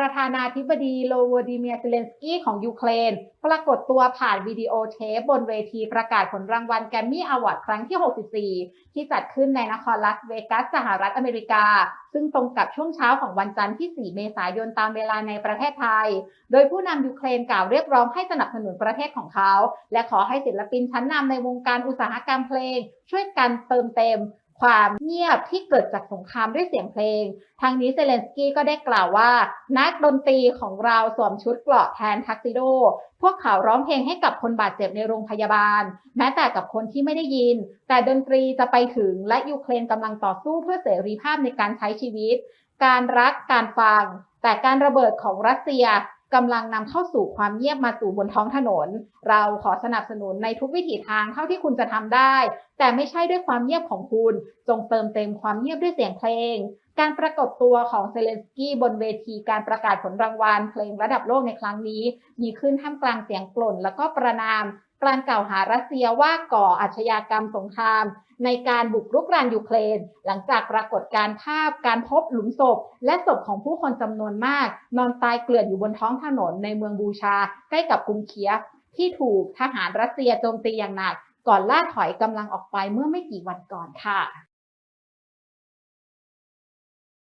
ประธานาธิบดีโลโวดิเมียเซเลนสกี้ของยูเครน ปรากฏตัวผ่านวิดีโอเทปบนเวทีประกาศผลรางวัลแกรมมี่อวอร์ดครั้งที่ 64 ที่จัดขึ้นในนครลาสเวกัสสหรัฐอเมริกา ซึ่งตรงกับช่วงเช้าของวันจันทร์ที่ 4 เมษายนตามเวลาในประเทศไทย โดยผู้นำยูเครนกล่าวเรียกร้องให้สนับสนุนประเทศของเขา และขอให้ศิลปินชั้นนำในวงการอุตสาหกรรมเพลง ช่วยกันเติมเต็ม ความเงียบที่เกิดจากสงครามด้วยเสียงเพลง ทางนี้เซเลนสกี้ก็ได้กล่าวว่า นักดนตรีของเราสวมชุดเกราะแทนทักซิโด พวกเขาร้องเพลงให้กับคนบาดเจ็บในโรงพยาบาล แม้แต่กับคนที่ไม่ได้ยิน แต่ดนตรีจะไปถึงและยูเครนกำลังต่อสู้เพื่อเสรีภาพในการใช้ชีวิต การรักการฟัง แต่การระเบิดของรัสเซีย กำลังนำเข้าสู่ความเงียบมาสู่บนท้องถนน เราขอสนับสนุนในทุกวิถีทางเท่าที่คุณจะทำได้ แต่ไม่ใช่ด้วยความเงียบของคุณ จงเติมเต็มความเงียบด้วยเสียงเพลง การปรากฏตัวของเซเลนสกี้บนเวทีการประกาศผลรางวัลเพลงระดับโลกในครั้งนี้ มีขึ้นท่ามกลางเสียงกล่น แล้วก็ประนามการกล่าวหารัสเซียว่าก่ออาชญากรรมสงคราม ในการบุกรุกรานยูเครน หลังจากปรากฏการภาพการพบหลุมศพ และศพของผู้คนจำนวนมาก นอนตายเกลื่อนอยู่บนท้องถนนในเมืองบูชา ใกล้กับกรุงเคียฟที่ถูกทหารรัสเซียโจมตีอย่างหนัก ก่อนล่าถอยกำลังออกไปเมื่อไม่กี่วันก่อนค่ะ